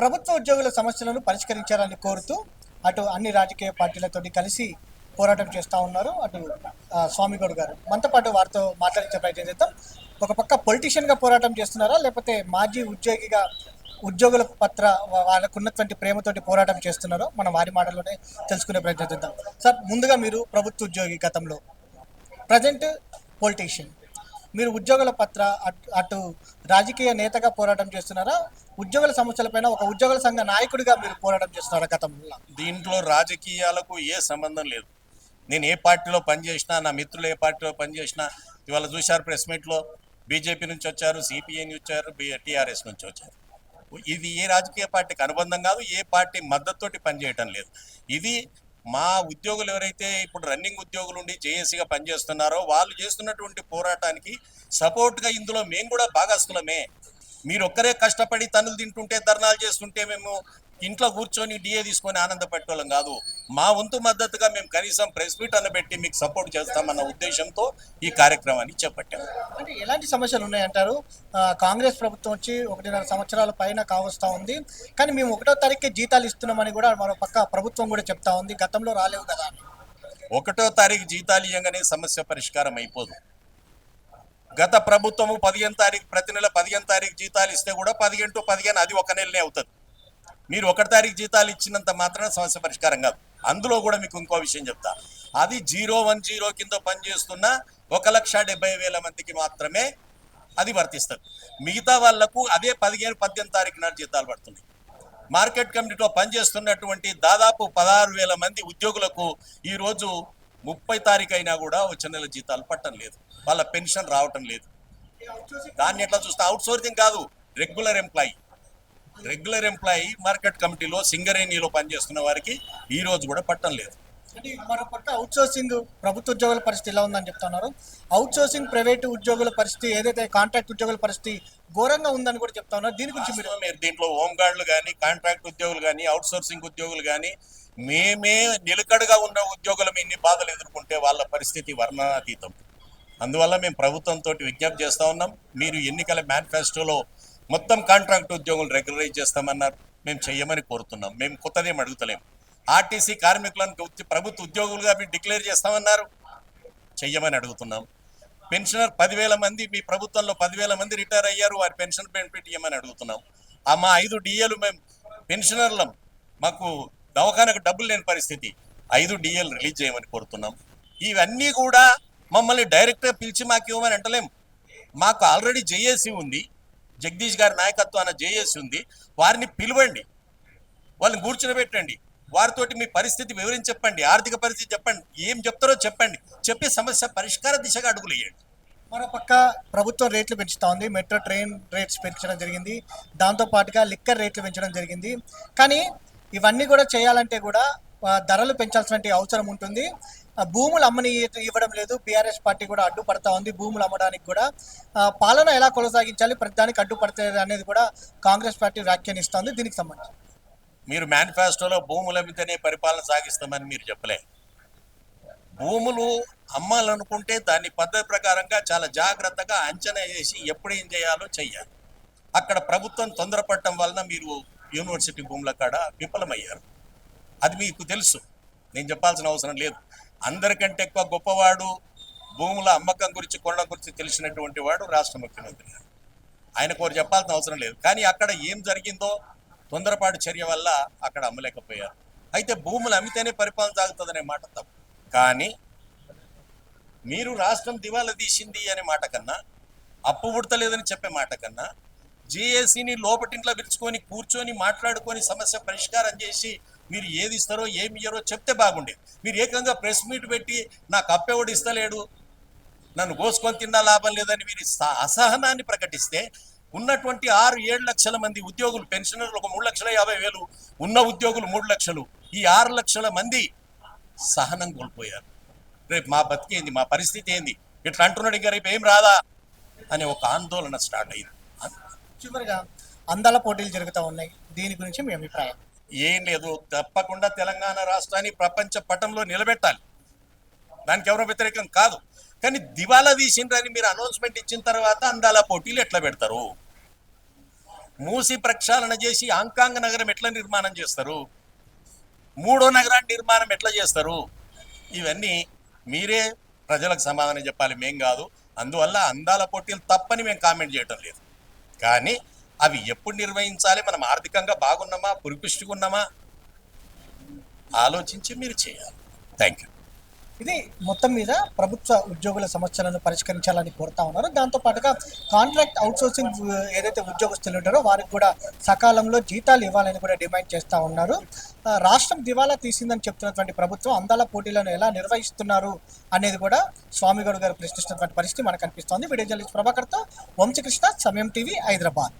ప్రభుత్వ ఉద్యోగుల సమస్యలను పరిష్కరించాలని కోరుతూ అటు అన్ని రాజకీయ పార్టీలతో కలిసి పోరాటం చేస్తూ ఉన్నారు. అటు స్వామిగౌడ్ గారు. మనతో పాటు వారితో మాట్లాడించే ప్రయత్నం చేద్దాం. ఒక పక్క పొలిటీషియన్గా పోరాటం చేస్తున్నారా? లేకపోతే మాజీ ఉద్యోగిగా ఉద్యోగుల పత్ర వాళ్ళకు ఉన్నటువంటి ప్రేమతోటి పోరాటం చేస్తున్నారో మనం వారి మాటల్లోనే తెలుసుకునే ప్రయత్నం చేద్దాం. సార్ ముందుగా మీరు ప్రభుత్వ ఉద్యోగి గతంలో. Present politician. మీరు ఉద్యోగుల పత్ర అటు అటు రాజకీయ నేతగా పోరాటం చేస్తున్నారా? ఉద్యోగుల సమస్యలపైన ఒక ఉద్యోగుల సంఘ నాయకుడిగా మీరు పోరాటం చేస్తున్నారా గతంలో? దీంట్లో రాజకీయాలకు ఏ సంబంధం లేదు. నేను ఏ పార్టీలో పనిచేసినా నా మిత్రులు ఏ పార్టీలో పనిచేసినా ఇవాళ చూశారు ప్రెస్ మీట్లో బీజేపీ నుంచి వచ్చారు సిపిఐ నుంచి వచ్చారు టీఆర్ఎస్ నుంచి వచ్చారు. ఇది ఏ రాజకీయ పార్టీకి అనుబంధం కాదు ఏ పార్టీ మద్దతుతోటి పనిచేయటం లేదు. ఇది మా ఉద్యోగులు ఎవరైతే ఇప్పుడు రన్నింగ్ ఉద్యోగులు ఉండి జేఏసీగా పనిచేస్తున్నారో వాళ్ళు చేస్తున్నటువంటి పోరాటానికి సపోర్ట్గా ఇందులో మేము కూడా భాగస్థులమే. మీరు ఒక్కరే కష్టపడి తనులు తింటుంటే ధర్నాలు చేస్తుంటే మేము ఇంట్లో కూర్చొని డిఏ తీసుకొని ఆనందపట్టేవాళ్ళం కాదు. మా వంతు మద్దతుగా మేము కనీసం ప్రెస్ మీట్ అన్న పెట్టి మీకు సపోర్ట్ చేస్తామన్న ఉద్దేశంతో ఈ కార్యక్రమాన్ని చేపట్టాము అంటే ఎలాంటి సమస్యలు ఉన్నాయంటారు? కాంగ్రెస్ ప్రభుత్వం వచ్చి ఒకటిన్నర సంవత్సరాల పైన కావస్తా ఉంది. కానీ మేము ఒకటో తారీఖుకే జీతాలు ఇస్తున్నామని కూడా మరో పక్క ప్రభుత్వం కూడా చెప్తా ఉంది. గతంలో రాలేవు కదా. ఒకటో తారీఖు జీతాలు ఇవ్వగానే సమస్య పరిష్కారం అయిపోదు. గత ప్రభుత్వము పదిహేను తారీఖు ప్రతి నెల పదిహేను తారీఖు జీతాలు ఇస్తే కూడా పదిహేను టు పదిహేను అది ఒక నెలనే అవుతుంది. మీరు ఒకటి తారీఖు జీతాలు ఇచ్చినంత మాత్రమే సమస్య పరిష్కారం కాదు. అందులో కూడా మీకు ఇంకో విషయం చెప్తా. అది జీరో వన్ జీరో కింద పనిచేస్తున్న ఒక లక్ష డెబ్బై వేల మందికి మాత్రమే అది వర్తిస్తుంది. మిగతా వాళ్ళకు అదే పదిహేను పద్దెనిమిది తారీఖు నాడు జీతాలు పడుతున్నాయి. మార్కెట్ కమిటీలో పనిచేస్తున్నటువంటి దాదాపు పదహారు వేల మంది ఉద్యోగులకు ఈరోజు ముప్పై తారీఖు అయినా కూడా వచ్చే నెల జీతాలు పట్టడం లేదు. వాళ్ళ పెన్షన్ రావటం లేదు. దాన్ని ఎట్లా చూస్తే అవుట్ సోర్సింగ్ కాదు regular employee. Regular employee market కమిటీలో సింగరేణిలో పనిచేస్తున్న వారికి ఈ రోజు కూడా పట్టడం లేదు. అంటే మరో పక్క అవుట్ సోర్సింగ్ ప్రభుత్వ ఉద్యోగుల పరిస్థితి ఎలా ఉందని చెప్తున్నారు? అవుట్ సోర్సింగ్ ప్రైవేటు ఉద్యోగుల పరిస్థితి ఏదైతే కాంట్రాక్ట్ ఉద్యోగుల పరిస్థితి ఘోరంగా ఉందని కూడా చెప్తా ఉన్నారు దీని గురించి మీరు మీరు దీంట్లో హోమ్ గార్డులు కానీ కాంట్రాక్ట్ ఉద్యోగులు కానీ అవుట్ సోర్సింగ్ ఉద్యోగులు కానీ మేమే నిలకడగా ఉన్న ఉద్యోగులం ఇన్ని బాధలు ఎదుర్కొంటే వాళ్ళ పరిస్థితి వర్ణనాతీతం. అందువల్ల మేము ప్రభుత్వంతో విజ్ఞప్తి చేస్తా ఉన్నాం. మీరు ఎన్నికల మేనిఫెస్టోలో మొత్తం కాంట్రాక్ట్ ఉద్యోగులు రెగ్యులరైజ్ చేస్తామన్నారు. మేము చెయ్యమని కోరుతున్నాం. మేము కొత్తదేం అడుగుతలేం. ఆర్టీసీ కార్మికులను ప్రభుత్వ ఉద్యోగులుగా మీరు డిక్లేర్ చేస్తామన్నారు. చెయ్యమని అడుగుతున్నాం. పెన్షనర్ పదివేల మంది మీ ప్రభుత్వంలో పదివేల మంది రిటైర్ అయ్యారు. వారి పెన్షన్ బెనిఫిట్ ఇవ్వమని అడుగుతున్నాం. ఆ మా ఐదు డిఏలు మేము పెన్షనర్లం. మాకు దవాఖానకు డబ్బులు లేని పరిస్థితి. ఐదు డిఏలు రిలీజ్ చేయమని కోరుతున్నాం. ఇవన్నీ కూడా మమ్మల్ని డైరెక్ట్గా పిలిచి మాకు ఇవ్వమని అంటలేం. మాకు ఆల్రెడీ జేఏసీ ఉంది. జగదీష్ గారి నాయకత్వాన జేఏసీ ఉంది. వారిని పిలవండి. వాళ్ళని కూర్చునబెట్టండి వారితోటి మీ పరిస్థితి వివరించి చెప్పండి ఆర్థిక పరిస్థితి చెప్పండి. ఏం చెప్తారో చెప్పండి. చెప్పి సమస్య పరిష్కార దిశగా అడుగులు వేయండి. మరో పక్క ప్రభుత్వం రేట్లు పెంచుతా ఉంది మెట్రో ట్రైన్ రేట్స్ పెంచడం జరిగింది. దాంతో పాటుగా లిక్కర్ రేట్లు పెంచడం జరిగింది. కానీ ఇవన్నీ కూడా చేయాలంటే కూడా ధరలు పెంచాల్సిన అవసరం ఉంటుంది. భూములు అమ్మని ఇవ్వడం లేదు. బీఆర్ఎస్ పార్టీ కూడా అడ్డుపడతా ఉంది భూములు అమ్మడానికి కూడా. పాలన ఎలా కొనసాగించాలి ప్రతిదానికి అడ్డుపడతాయి అనేది కూడా కాంగ్రెస్ పార్టీ వ్యాఖ్యానిస్తోంది దీనికి సంబంధించి. మీరు మేనిఫెస్టోలో భూముల మీదనే పరిపాలన సాగిస్తామని మీరు చెప్పలే. భూములు అమ్మాలనుకుంటే దాన్ని పద్ధతి ప్రకారంగా చాలా జాగ్రత్తగా అంచనా వేసి ఎప్పుడు ఏం చేయాలో చెయ్యాలి. అక్కడ ప్రభుత్వం తొందరపడటం వలన మీరు యూనివర్సిటీ భూముల కాడ విఫలమయ్యారు. అది మీకు తెలుసు. నేను చెప్పాల్సిన అవసరం లేదు. అందరికంటే ఎక్కువ గొప్పవాడు భూముల అమ్మకం గురించి కొనడం గురించి తెలిసినటువంటి వాడు రాష్ట్ర ముఖ్యమంత్రి. గారు ఆయన కోరు చెప్పాల్సిన అవసరం లేదు. కానీ అక్కడ ఏం జరిగిందో తొందరపాటు చర్య వల్ల అక్కడ అమ్మలేకపోయారు. అయితే భూములు అమ్మితేనే పరిపాలన సాగుతుందనే మాట తప్పు. కానీ మీరు రాష్ట్రం దివాలా తీసింది అనే మాట కన్నా అప్పు పుడతలేదని చెప్పే మాట కన్నా జేఏసీని లోపటింట్లో పిలుచుకొని కూర్చొని మాట్లాడుకొని సమస్య పరిష్కారం చేసి మీరు ఏది ఇస్తారో ఏమి ఇయ్యారో చెప్తే బాగుండేది మీరు ఏకంగా ప్రెస్ మీట్ పెట్టి నాకు అప్పెవడు ఇస్తలేడు నన్ను కోసుకొని తిన్నా లాభం లేదని మీరు స- అసహనాన్ని ప్రకటిస్తే ఉన్నటువంటి ఆరు ఏడు లక్షల మంది ఉద్యోగులు పెన్షనర్లు ఒక మూడు లక్షల యాభై వేలు ఉన్న ఉద్యోగులు మూడు లక్షలు ఈ ఆరు లక్షల మంది సహనం కోల్పోయారు. రేపు మా బతికేంది మా పరిస్థితి ఏంది? ఇట్లా అంటున్నాడు ఇంకా రేపు ఏం రాదా? అనే ఒక ఆందోళన స్టార్ట్ అయింది. చివరిగా అందాల పోటీలు జరుగుతూ ఉన్నాయి. దీని గురించి మీ అభిప్రాయం? ఏం లేదు. తప్పకుండా తెలంగాణ రాష్ట్రాన్ని ప్రపంచ పటంలో నిలబెట్టాలి. దానికి ఎవరో వ్యతిరేకం కాదు. కానీ దివాలా తీసిండ్రని మీరు అనౌన్స్మెంట్ ఇచ్చిన తర్వాత అందాల పోటీలు ఎట్లా పెడతారు? మూసి ప్రక్షాళన చేసి హాంకాంగ్ నగరం ఎట్లా నిర్మాణం చేస్తారు? మూడో నగరాన్ని నిర్మాణం ఎట్లా చేస్తారు? ఇవన్నీ మీరే ప్రజలకు సమాధానం చెప్పాలి. మేం కాదు. అందువల్ల అందాల పోటీలు తప్పని మేము కామెంట్ చేయటం లేదు. కానీ అవి ఎప్పుడు నిర్వహించాలి? మనం ఆర్థికంగా బాగున్నామా? పురిపుష్టిగున్నామా ఆలోచించి మీరు చేయాలి. థ్యాంక్ యూ ఇది మొత్తం మీద ప్రభుత్వ ఉద్యోగుల సమస్యలను పరిష్కరించాలని కోరుతా ఉన్నారు. దాంతో పాటుగా కాంట్రాక్ట్ అవుట్సోర్సింగ్ ఏదైతే ఉద్యోగస్తులు ఉంటారో వారికి కూడా సకాలంలో జీతాలు ఇవ్వాలని కూడా డిమాండ్ చేస్తూ ఉన్నారు. రాష్ట్రం దివాలా తీసిందని చెప్తున్నటువంటి ప్రభుత్వం అందాల పోటీలను ఎలా నిర్వహిస్తున్నారు అనేది కూడా స్వామిగౌడ్ గారు ప్రశ్నిస్తున్నటువంటి పరిస్థితి మనకు కనిపిస్తోంది వీడియో జర్నలిస్ట్ ప్రభాకర్తో వంశకృష్ణ సమయం టీవీ హైదరాబాద్.